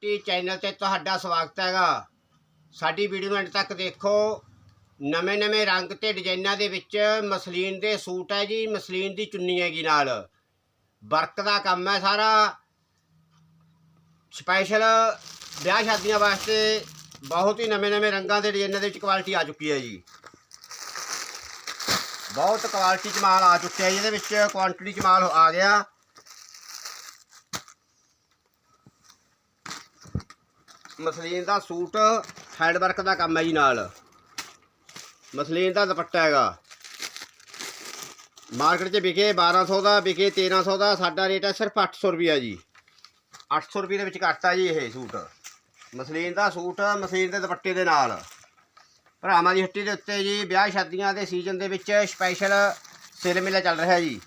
T channel ਤੇ ਤੁਹਾਡਾ ਸਵਾਗਤ ਹੈਗਾ। ਸਾਡੀ ਵੀਡੀਓ ਨੂੰ ਅੰਤ ਤੱਕ ਦੇਖੋ। ਨਵੇਂ-ਨਵੇਂ ਰੰਗ ਤੇ ਡਿਜ਼ਾਈਨਾਂ ਦੇ ਵਿੱਚ ਮਸਲੀਨ ਦੇ ਸੂਟ ਹੈ ਜੀ, ਮਸਲੀਨ ਦੀ ਚੁੰਨੀ ਹੈਗੀ ਨਾਲ। ਵਰਕ ਦਾ ਕੰਮ ਹੈ ਸਾਰਾ। ਸਪੈਸ਼ਲ ਵਿਆਹ ਸ਼ਾਦੀਆਂ ਵਾਸਤੇ ਬਹੁਤ ਹੀ ਨਵੇਂ-ਨਵੇਂ ਰੰਗਾਂ ਦੇ ਡਿਜ਼ਾਈਨਾਂ ਦੇ ਵਿੱਚ ਕੁਆਲਿਟੀ ਆ ਚੁੱਕੀ ਹੈ ਜੀ। ਬਹੁਤ ਕੁਆਲਿਟੀ ਚ ਮਾਲ ਆ ਚੁੱਕਿਆ ਜੀ, ਇਹਦੇ ਵਿੱਚ ਕੁਆਂਟੀਟੀ ਚ ਮਾਲ ਆ ਗਿਆ। ਮਸਲੀਨ ਦਾ ਸੂਟ ਹੈਂਡ ਵਰਕ ਦਾ ਕੰਮ ਹੈ ਜੀ ਨਾਲ। ਮਸਲੀਨ ਦਾ ਦੁਪੱਟਾ ਹੈਗਾ। ਮਾਰਕੀਟ 'ਚ ਵਿਕੇ 1200 ਦਾ, ਵਿਕੇ 1300 ਦਾ, ਸਾਡਾ ਰੇਟ ਹੈ ਸਿਰਫ 800 ਰੁਪਿਆ ਜੀ। 800 ਰੁਪਏ ਦੇ ਵਿੱਚ ਘੱਟਾ ਜੀ ਇਹ ਸੂਟ। ਮਸਲੀਨ ਦਾ ਸੂਟ ਮਸਲੀਨ ਦੇ ਦੁਪੱਟੇ ਦੇ ਨਾਲ। ਭਰਾਵਾਂ ਦੀ ਹੱਟੀ ਦੇ ਉੱਤੇ ਜੀ ਵਿਆਹ ਸ਼ਾਦੀਆਂ ਦੇ ਸੀਜ਼ਨ ਦੇ ਵਿੱਚ ਸਪੈਸ਼ਲ ਸੇਲ ਮੇਲਾ ਚੱਲ ਰਿਹਾ ਜੀ।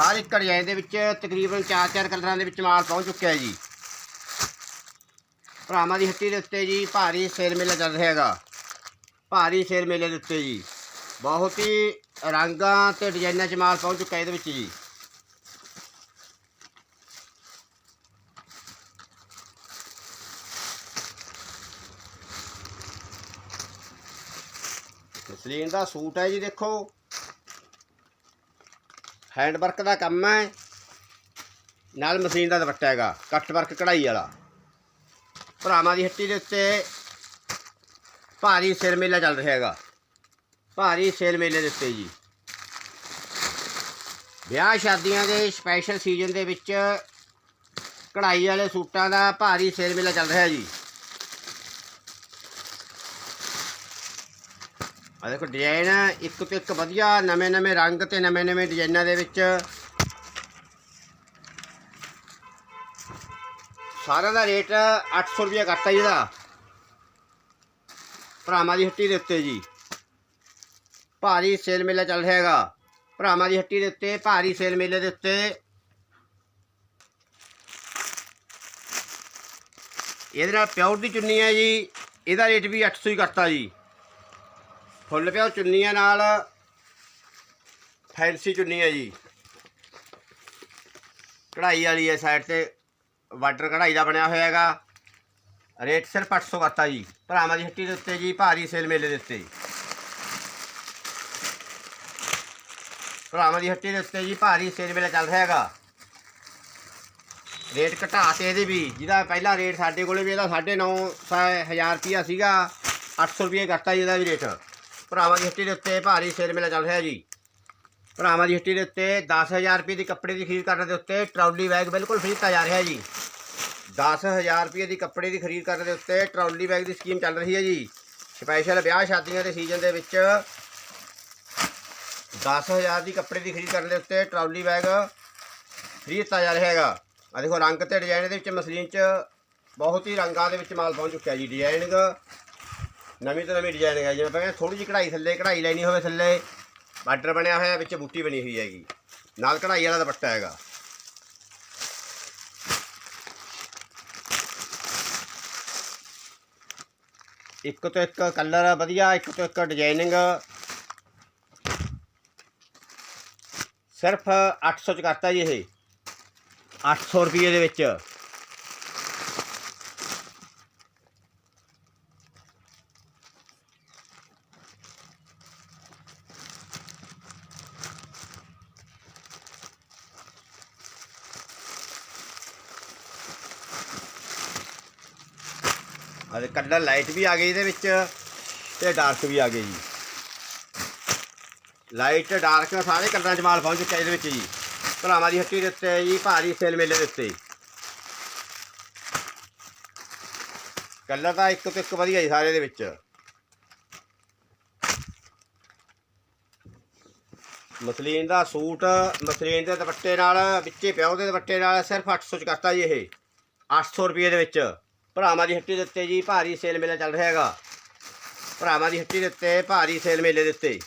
ਹਰ ਇੱਕ ਡਿਜ਼ਾਈਨ ਦੇ ਵਿੱਚ ਤਕਰੀਬਨ 4-4 ਕਲਰਾਂ ਦੇ ਵਿੱਚ ਮਾਲ ਪਹੁੰਚ ਚੁੱਕਿਆ ਹੈ ਜੀ। ਭਰਾਵਾਂ ਦੀ ਹੱਟੀ ਦੇ ਉੱਤੇ ਜੀ ਭਾਰੀ ਸੇਲ ਮੇਲਾ ਚੱਲ ਰਿਹਾ ਹੈਗਾ। ਭਾਰੀ ਸੇਲ ਮੇਲੇ ਦੇ ਉੱਤੇ ਜੀ। ਬਹੁਤ ਹੀ ਰੰਗਾਂ ਤੇ ਡਿਜ਼ਾਈਨਾਂ 'ਚ ਮਾਲ ਪਹੁੰਚ ਚੁੱਕਾ ਇਹਦੇ ਵਿੱਚ ਜੀ। ਸਲੀਨ ਦਾ ਸੂਟ ਹੈ ਜੀ ਦੇਖੋ। ਹੈਂਡ ਵਰਕ ਦਾ ਕੰਮ ਹੈ। ਨਾਲ ਮਸ਼ੀਨ ਦਾ ਦੁਪੱਟਾ ਹੈਗਾ, ਕੱਟ ਵਰਕ ਕਢਾਈ ਵਾਲਾ। ਭਰਾਵਾਂ ਦੀ ਹੱਟੀ ਦੇ ਉੱਤੇ ਭਾਰੀ ਸੇਲ ਮੇਲਾ ਚੱਲ ਰਿਹਾ ਹੈਗਾ। ਭਾਰੀ ਸੇਲ ਮੇਲੇ ਦੇ ਉੱਤੇ ਜੀ। ਵਿਆਹ ਸ਼ਾਦੀਆਂ ਦੇ ਸਪੈਸ਼ਲ ਸੀਜ਼ਨ ਦੇ ਵਿੱਚ ਕਢਾਈ ਵਾਲੇ ਸੂਟਾਂ ਦਾ ਭਾਰੀ ਸੇਲ ਮੇਲਾ ਚੱਲ ਰਿਹਾ ਜੀ। ਆ ਦੇਖੋ ਡਿਜ਼ਾਈਨ ਇੱਕ ਤੋਂ ਇੱਕ ਵਧੀਆ ਨਵੇਂ ਨਵੇਂ ਰੰਗ ਤੇ ਨਵੇਂ ਨਵੇਂ ਡਿਜ਼ਾਈਨਾਂ ਦੇ ਵਿੱਚ ਸਾਰਿਆਂ ਦਾ ਰੇਟ 800 ਰੁਪਏ ਘੱਟ ਹੈ ਜੀ ਇਹਦਾ। ਭਰਾਵਾਂ ਦੀ ਹੱਟੀ ਦੇ ਉੱਤੇ ਜੀ। ਭਾਰੀ ਸੇਲ ਮੇਲਾ ਚੱਲ ਰਿਹਾ ਹੈਗਾ। ਭਰਾਵਾਂ ਦੀ ਹੱਟੀ ਦੇ ਉੱਤੇ, ਭਾਰੀ ਸੇਲ ਮੇਲੇ ਦੇ ਉੱਤੇ। ਇਹਦੇ ਨਾਲ ਪਿਓਰ ਦੀ ਚੁੰਨੀ ਹੈ ਜੀ। ਇਹਦਾ ਰੇਟ ਵੀ 800 ਹੀ ਕਰਤਾ ਜੀ। ਫੁੱਲ ਪਿਓ ਚੁੰਨੀਆਂ ਨਾਲ ਫੈਂਸੀ ਚੁੰਨੀ ਹੈ ਜੀ। ਕਢਾਈ ਵਾਲੀ ਹੈ ਸਾਈਡ ਤੇ। ਵਾਟਰ ਕਢਾਈ ਦਾ ਬਣਿਆ ਹੋਇਆ ਹੈਗਾ। ਰੇਟ ਸਿਰਫ 800 ਕਰਤਾ ਜੀ। ਭਰਾਵਾਂ ਦੀ ਹੱਟੀ ਦੇ ਉੱਤੇ ਜੀ ਭਾਰੀ ਸੇਲ ਮੇਲੇ ਦੇ ਉੱਤੇ। ਭਰਾਵਾਂ ਦੀ ਹੱਟੀ ਦੇ ਉੱਤੇ ਜੀ ਭਾਰੀ ਸੇਲ ਮੇਲਾ ਚੱਲ ਰਿਹਾ ਹੈਗਾ। ਰੇਟ ਘਟਾ ਤੇ ਇਹਦੇ ਵੀ। ਜਿਹਦਾ ਪਹਿਲਾ ਰੇਟ ਸਾਡੇ ਕੋਲੇ ਵੀ, ਇਹਦਾ 9.5 ਹਜ਼ਾਰ ਰੁਪਿਆ ਸੀਗਾ। 800 ਰੁਪਏ ਕਰਤਾ ਜੀ ਇਹਦਾ ਵੀ ਰੇਟ। ਭਰਾਵਾਂ ਦੀ ਹੱਟੀ ਦੇ ਉੱਤੇ ਭਾਰੀ ਸੇਲ ਮੇਲਾ ਚੱਲ ਰਿਹਾ ਜੀ। ਭਰਾਵਾਂ ਦੀ ਹੱਟੀ ਦੇ ਉੱਤੇ 10000 ਰੁਪਏ ਦੀ ਕੱਪੜੇ ਦੀ ਖਰੀਦ ਕਰਨ ਦੇ ਉੱਤੇ ਟਰਾਲੀ ਬੈਗ ਬਿਲਕੁਲ ਫ੍ਰੀ ਦਿੱਤਾ ਜਾ ਰਿਹਾ ਜੀ। 10000 ਰੁਪਏ ਦੀ ਕੱਪੜੇ ਦੀ ਖਰੀਦ ਕਰਨ ਦੇ ਉੱਤੇ ਟਰਾਲੀ ਬੈਗ ਦੀ ਸਕੀਮ ਚੱਲ ਰਹੀ ਹੈ ਜੀ। ਸਪੈਸ਼ਲ ਵਿਆਹ ਸ਼ਾਦੀਆਂ ਦੇ ਸੀਜ਼ਨ ਦੇ ਵਿੱਚ 10000 ਦੀ ਕੱਪੜੇ ਦੀ ਖਰੀਦ ਕਰਨ ਦੇ ਉੱਤੇ ਟਰਾਲੀ ਬੈਗ ਫ੍ਰੀ ਦਿੱਤਾ ਜਾ ਰਿਹਾ ਹੈਗਾ। ਆ ਦੇਖੋ, ਰੰਗ ਤੇ ਡਿਜ਼ਾਈਨ ਦੇ ਵਿੱਚ ਮਸਲੀਨ 'ਚ ਬਹੁਤ ਹੀ ਰੰਗਾਂ ਦੇ ਵਿੱਚ ਮਾਲ ਪਹੁੰਚ ਚੁੱਕਿਆ ਜੀ। ਡਿਜ਼ਾਈਨਿੰਗ ਨਵੀਂ ਤੋਂ ਨਵੀਂ ਡਿਜ਼ਾਈਨ ਹੈ ਜਿਵੇਂ ਪਹਿਲਾਂ ਥੋੜੀ ਜਿਹੀ ਕਢਾਈ ਥੱਲੇ, ਕਢਾਈ ਲੈਣੀ ਹੋਵੇ ਥੱਲੇ, ਬਾਰਡਰ ਬਣਿਆ ਹੋਇਆ ਵਿੱਚ ਬੂਟੀ ਬਣੀ ਹੋਈ ਹੈਗੀ। ਨਾਲ ਕਢਾਈ ਵਾਲਾ ਦੁਪੱਟਾ ਹੈਗਾ। ਇੱਕ ਤੋਂ ਇੱਕ ਕਲਰ ਵਧੀਆ, ਇੱਕ ਤੋਂ ਇੱਕ ਡਿਜ਼ਾਈਨਿੰਗ ਸਿਰਫ 800 ਚ ਕਰਤਾ ਜੀ ਇਹ। 800 ਰੁਪਏ ਦੇ ਵਿੱਚ। ਅਤੇ ਕਲਰ ਲਾਈਟ ਵੀ ਆ ਗਈ ਇਹਦੇ ਵਿੱਚ ਤੇ ਡਾਰਕ ਵੀ ਆ ਗਏ ਜੀ। ਲਾਈਟ ਡਾਰਕ ਸਾਰੇ ਕਲਰਾਂ 'ਚ ਮਾਲ ਪਹੁੰਚ ਚੁੱਕਿਆ ਇਹਦੇ ਵਿੱਚ ਜੀ। ਭਰਾਵਾਂ ਦੀ ਹੱਟੀ ਦੇ ਉੱਤੇ ਜੀ, ਭਾਰੀ ਸੇਲ ਮੇਲੇ ਦੇ ਉੱਤੇ। ਕਲਰ ਤਾਂ ਇੱਕ ਤੋਂ ਇੱਕ ਵਧੀਆ ਜੀ ਸਾਰੇ ਦੇ ਵਿੱਚ। ਮਸਲੀਨ ਦਾ ਸੂਟ, ਮਸਲੀਨ ਦੇ ਦੁਪੱਟੇ ਨਾਲ, ਵਿੱਚੇ ਪਿਓ ਦੇ ਦੁਪੱਟੇ ਨਾਲ ਸਿਰਫ 800 ਚ ਕਰਤਾ ਜੀ ਇਹ। 800 ਰੁਪਏ ਦੇ ਵਿੱਚ। ਭਰਾਵਾਂ ਦੀ ਹੱਟੀ ਦੇ ਉੱਤੇ ਜੀ ਭਾਰੀ ਸੇਲ ਮੇਲਾ ਚੱਲ ਰਿਹਾ ਹੈਗਾ। ਭਰਾਵਾਂ ਦੀ ਹੱਟੀ ਦੇ ਉੱਤੇ ਭਾਰੀ ਸੇਲ ਮੇਲੇ ਦੇ ਉੱਤੇ।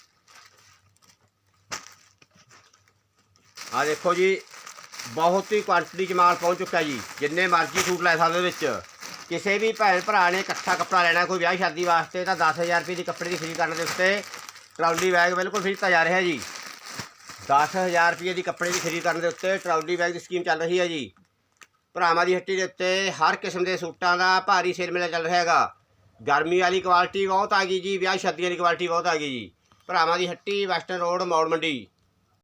ਆ ਦੇਖੋ ਜੀ, ਬਹੁਤ ਹੀ ਕੁਆਂਟੀਟੀ ਚ ਮਾਲ ਪਹੁੰਚ ਚੁੱਕਾ ਜੀ। ਜਿੰਨੇ ਮਰਜ਼ੀ ਸੂਟ ਲੈ ਸਕਦੇ ਵਿੱਚ। ਕਿਸੇ ਵੀ ਭੈਣ ਭਰਾ ਨੇ ਇਕੱਠਾ ਕੱਪੜਾ ਲੈਣਾ, ਕੋਈ ਵਿਆਹ ਸ਼ਾਦੀ ਵਾਸਤੇ, ਤਾਂ 10000 ਰੁਪਏ ਦੀ ਕੱਪੜੇ ਦੀ ਖਰੀਦ ਕਰਨ ਦੇ ਉੱਤੇ ਟਰਾਲੀ ਬੈਗ ਬਿਲਕੁਲ ਫ੍ਰੀ ਦਿੱਤਾ ਜਾ ਰਿਹਾ ਜੀ। 10000 ਰੁਪਏ ਦੀ ਕੱਪੜੇ ਦੀ ਖਰੀਦ ਕਰਨ ਦੇ ਉੱਤੇ ਟਰਾਲੀ ਬੈਗ ਦੀ ਸਕੀਮ ਚੱਲ ਰਹੀ ਹੈ ਜੀ। ਭਰਾਵਾਂ ਦੀ ਹੱਟੀ ਦੇ ਉੱਤੇ ਹਰ ਕਿਸਮ ਦੇ ਸੂਟਾਂ ਦਾ ਭਾਰੀ ਸੇਲ ਮੇਲਾ ਚੱਲ ਰਿਹਾ ਹੈਗਾ। ਗਰਮੀ ਵਾਲੀ ਕੁਆਲਿਟੀ ਬਹੁਤ ਆ ਗਈ ਜੀ, ਵਿਆਹ ਸ਼ਾਦੀਆਂ ਵਾਲੀ ਕੁਆਲਿਟੀ ਬਹੁਤ ਆ ਗਈ ਜੀ। ਭਰਾਵਾਂ ਦੀ ਹੱਟੀ ਵੈਸਟਰਨ ਰੋਡ ਮੌੜ ਮੰਡੀ।